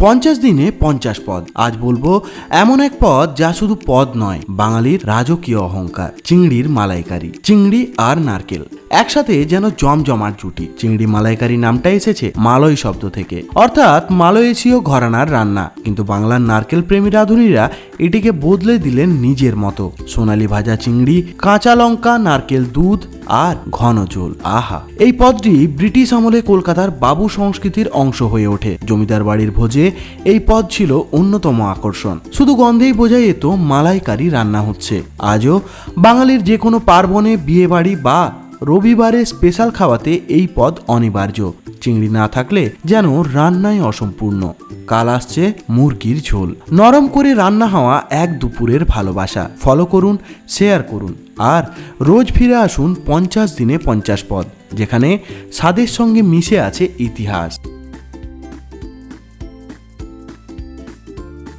পঞ্চাশ দিনে পঞ্চাশ পদ। আজ বলব, এমন এক পদ যা শুধু পদ নয়, বাঙালির রাজকীয় অহংকার, চিংড়ির মালাইকারি, চিংড়ি আর নারকেল। একসাথে যেন জমজমাট জুটি। চিংড়ি মালাইকারি নামটা এসেছে মালয় শব্দ থেকে। অর্থাৎ মালয়েশীয় ঘরানার রান্না। কিন্তু বাংলার নারকেল প্রেমী রাঁধুনিরা এটিকে বদলে দিলেন নিজের মতো। সোনালি ভাজা চিংড়ি, কাঁচা লঙ্কা, নারকেল দুধ আর ঘন চুল আহা। এই পদটি ব্রিটিশ আমলে কলকাতার বাবু সংস্কৃতির অংশ হয়ে ওঠে। জমিদার বাড়ির ভোজে এই পদ ছিল অন্যতম আকর্ষণ। শুধু গন্ধেই বোঝাই যেত মালাইকারি রান্না হচ্ছে। আজও বাঙালির যে কোনো পার্বণে বিয়ে বাড়ি বা রবিবারে স্পেশাল খাওয়াতে এই পদ অনিবার্য। চিংড়ি না থাকলে যেন রান্নাই অসম্পূর্ণ। কাল আসছে মুরগির ঝোল। নরম করে রান্না হওয়া এক দুপুরের ভালোবাসা। ফলো করুন শেয়ার করুন আর রোজ ফিরে আসুন পঞ্চাশ দিনে পঞ্চাশ পদ, যেখানে স্বাদের সঙ্গে মিশে আছে ইতিহাস।